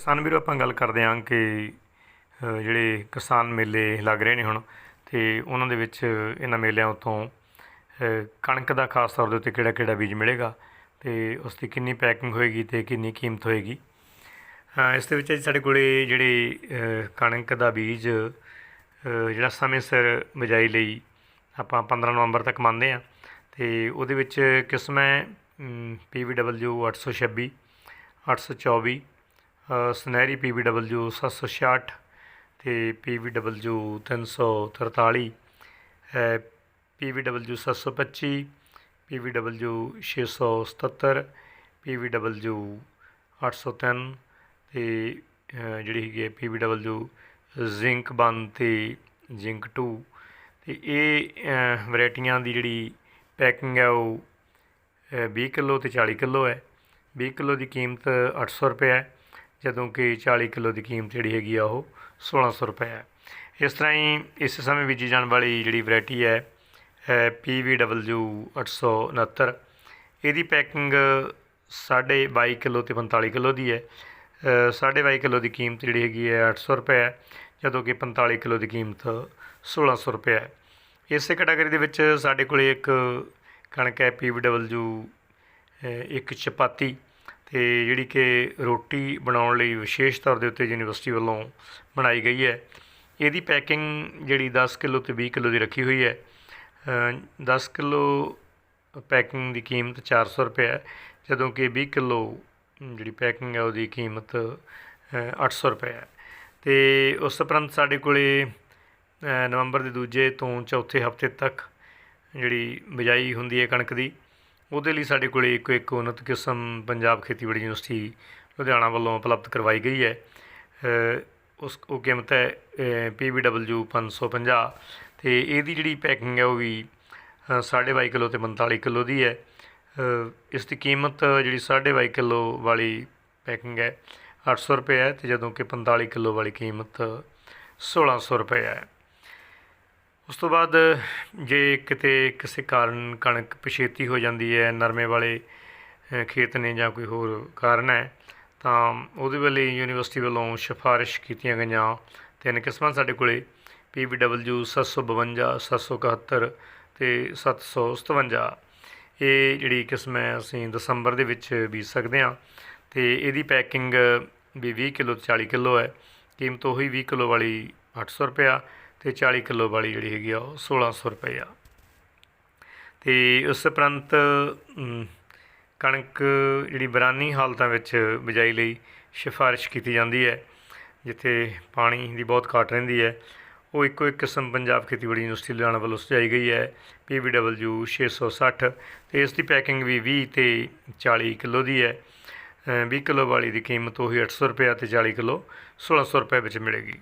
ਕਿਸਾਨ ਵੀਰੋ ਆਪਾਂ ਗੱਲ ਕਰਦੇ ਹਾਂ ਕਿ ਜਿਹੜੇ ਕਿਸਾਨ ਮੇਲੇ ਲੱਗ ਰਹੇ ਨੇ ਹੁਣ ਤੇ ਉਹਨਾਂ ਦੇ ਵਿੱਚ ਇਹਨਾਂ ਮੇਲਿਆਂ ਉਤੋਂ ਕਣਕ ਦਾ ਖਾਸ ਤੌਰ ਦੇ ਉੱਤੇ ਕਿਹੜਾ ਕਿਹੜਾ ਬੀਜ ਮਿਲੇਗਾ ਤੇ ਉਸ ਦੀ ਕਿੰਨੀ ਪੈਕਿੰਗ ਹੋਏਗੀ ਤੇ ਕਿੰਨੀ ਕੀਮਤ ਹੋਏਗੀ। ਇਸ ਦੇ ਵਿੱਚ ਅੱਜ ਸਾਡੇ ਕੋਲੇ ਜਿਹੜੇ ਕਣਕ ਦਾ ਬੀਜ ਜਿਹੜਾ ਸਮੇਂ ਸਿਰ ਬਿਜਾਈ ਲਈ ਆਪਾਂ 15 ਨਵੰਬਰ ਤੱਕ ਮੰਨਦੇ ਹਾਂ ਤੇ ਉਹਦੇ ਵਿੱਚ ਕਿਸਮ ਹੈ PVW 826 824 ਅ, ਸੁਨਹਿਰੀ PVW 766 ਤੇ PVW 343 ਹੈ PVW 725 PVW 677 PVW 803 ਤੇ ਅ, ਜਿਹੜੀ ਹੈਗੀ ਹੈ PVW ਜ਼ਿੰਕ 1 ਤੇ ਜ਼ਿੰਕ 2 ਤੇ ਇਹ ਵੈਰਾਈਟੀਆਂ ਦੀ ਜਿਹੜੀ ਪੈਕਿੰਗ ਹੈ ਉਹ ਅ, 20 ਕਿਲੋ ਤੇ 40 ਕਿਲੋ ਹੈ। 20 ਕਿਲੋ ਦੀ ਕੀਮਤ 800 ਰੁਪਏ ਹੈ। ਜਦੋਂ ਕਿ 40 ਕਿਲੋ ਦੀ ਕੀਮਤ ਜਿਹੜੀ ਹੈਗੀ ਆ ਉਹ 1600 ਰੁਪਏ ਹੈ। ਇਸ ਤਰ੍ਹਾਂ ਹੀ ਇਸ ਸਮੇਂ ਬੀਜੀ ਜਾਣ ਵਾਲੀ ਜਿਹੜੀ ਵੈਰਾਈਟੀ ਹੈ ਹੈ PVW 869 ਇਹਦੀ ਪੈਕਿੰਗ ਸਾਢੇ 22 ਕਿਲੋ ਤੇ 45 ਕਿਲੋ ਦੀ ਹੈ। ਸਾਢੇ 22 ਕਿਲੋ ਦੀ ਕੀਮਤ ਜਿਹੜੀ ਹੈਗੀ ਹੈ 800 ਰੁਪਏ ਹੈ ਜਦੋਂ ਕਿ 45 ਕਿਲੋ ਦੀ ਕੀਮਤ 1600 ਰੁਪਏ ਹੈ। ਇਸੇ ਕੈਟਾਗਰੀ ਦੇ ਵਿੱਚ ਸਾਡੇ ਕੋਲੇ ਇੱਕ ਕਣਕ ਹੈ PVW ਅ, ਇੱਕ ਚਪਾਤੀ। ਅਤੇ ਜਿਹੜੀ ਕਿ ਰੋਟੀ ਬਣਾਉਣ ਲਈ ਵਿਸ਼ੇਸ਼ ਤੌਰ ਦੇ ਉੱਤੇ ਯੂਨੀਵਰਸਿਟੀ ਵੱਲੋਂ ਬਣਾਈ ਗਈ ਹੈ। ਇਹਦੀ ਪੈਕਿੰਗ ਜਿਹੜੀ 10 ਕਿਲੋ ਤੇ 20 ਕਿਲੋ ਦੀ ਰੱਖੀ ਹੋਈ ਹੈ। ਅ, 10 ਕਿਲੋ ਪੈਕਿੰਗ ਦੀ ਕੀਮਤ 400 ਰੁਪਏ ਹੈ ਜਦੋਂ ਕਿ 20 ਕਿਲੋ ਜਿਹੜੀ ਪੈਕਿੰਗ ਹੈ ਉਹਦੀ ਕੀਮਤ ਅ, 800 ਰੁਪਏ ਹੈ। ਤੇ ਉਸ ਉਪਰੰਤ ਸਾਡੇ ਕੋਲੇ ਨਵੰਬਰ ਦੇ ਦੂਜੇ ਤੋਂ ਚੌਥੇ ਹਫ਼ਤੇ ਤੱਕ ਜਿਹੜੀ ਬਿਜਾਈ ਹੁੰਦੀ ਹੈ ਕਣਕ ਦੀ ਉਹਦੇ ਲਈ ਸਾਡੇ ਕੋਲੇ ਇੱਕੋ ਇੱਕ ਉન્નਤ ਕਿਸਮ ਪੰਜਾਬ ਖੇਤੀਬਾੜੀ ਯੂਨੀਵਰਸਿਟੀ ਲੁਧਿਆਣਾ ਵੱਲੋਂ ਉਪਲਬਧ ਕਰਵਾਈ ਗਈ ਹੈ। ਉਸ ਉਹ ਕੀਮਤ ਹੈ ਅ, PVW 550 ਤੇ ਇਹਦੀ ਜਿਹੜੀ ਪੈਕਿੰਗ ਹੈ ਉਹ ਵੀ ਅ, ਸਾਢੇ ਬਾਈ ਕਿਲੋ ਤੇ 45 ਕਿਲੋ ਦੀ ਹੈ। ਇਸ ਦੀ ਕੀਮਤ ਜਿਹੜੀ ਸਾਢੇ ਬਾਈ ਕਿਲੋ ਵਾਲੀ ਪੈਕਿੰਗ ਹੈ 800 ਰੁਪਏ ਹੈ ਤੇ ਜਦੋਂ ਕਿ 45 ਕਿਲੋ ਵਾਲੀ ਕੀਮਤ 1600 ਰੁਪਏ ਹੈ। ਉਸ ਤੋਂ ਬਾਅਦ ਜੇ ਕਿਤੇ ਕਿਸੇ ਕਾਰਨ ਕਣਕ ਪਛੇਤੀ ਹੋ ਜਾਂਦੀ ਹੈ, ਨਰਮੇ ਵਾਲੇ ਖੇਤ ਨੇ ਜਾਂ ਕੋਈ ਹੋਰ ਕਾਰਨ ਹੈ, ਤਾਂ ਉਹਦੇ ਵੇਲੇ ਯੂਨੀਵਰਸਿਟੀ ਵੱਲੋਂ ਸਿਫਾਰਿਸ਼ ਕੀਤੀਆਂ ਗਈਆਂ ਤਿੰਨ ਕਿਸਮਾਂ ਸਾਡੇ ਕੋਲੇ PVW 752 771 ਤੇ 757 ਇਹ ਜਿਹੜੀ ਕਿਸਮ ਹੈ, ਅਸੀਂ ਦਸੰਬਰ ਦੇ ਵਿੱਚ ਬੀਜ ਸਕਦੇ ਹਾਂ ਤੇ ਇਹਦੀ ਪੈਕਿੰਗ ਵੀ 20 ਕਿਲੋ ਤੇ 40 ਕਿਲੋ ਹੈ, ਕੀਮਤ ਉਹੀ 20 ਕਿਲੋ ਵਾਲੀ 800 ਰੁਪਇਆ ਤੇ 40 ਕਿਲੋ ਵਾਲੀ ਜਿਹੜੀ ਹੈਗੀ ਆ ਉਹ 1600 ਰੁਪਏ ਆ। ਤੇ ਉਸ ਉਪਰੰਤ ਕਣਕ ਜਿਹੜੀ ਬਰਾਨੀ ਹਾਲਤਾਂ ਵਿੱਚ ਬਿਜਾਈ ਲਈ ਸਿਫਾਰਿਸ਼ ਕੀਤੀ ਜਾਂਦੀ ਹੈ ਜਿੱਥੇ ਪਾਣੀ ਦੀ ਬਹੁਤ ਘਾਟ ਰਹਿੰਦੀ ਹੈ। ਉਹ ਇੱਕੋ ਇੱਕ ਕਿਸਮ ਪੰਜਾਬ ਖੇਤੀਬਾੜੀ ਯੂਨੀਵਰਸਿਟੀ ਲੁਧਿਆਣਾ ਵੱਲੋਂ ਸੁਝਾਈ ਗਈ ਹੈ PVW 660 ਤੇ ਇਸ ਦੀ ਪੈਕਿੰਗ ਵੀ 20 ਤੇ 40 ਕਿਲੋ ਦੀ ਹੈ। ਅ, 20 ਕਿਲੋ ਵਾਲੀ ਦੀ ਕੀਮਤ ਉਹੀ 800 ਰੁਪਏ ਤੇ 40 ਕਿਲੋ 1600 ਰੁਪਏ ਵਿੱਚ ਮਿਲੇਗੀ।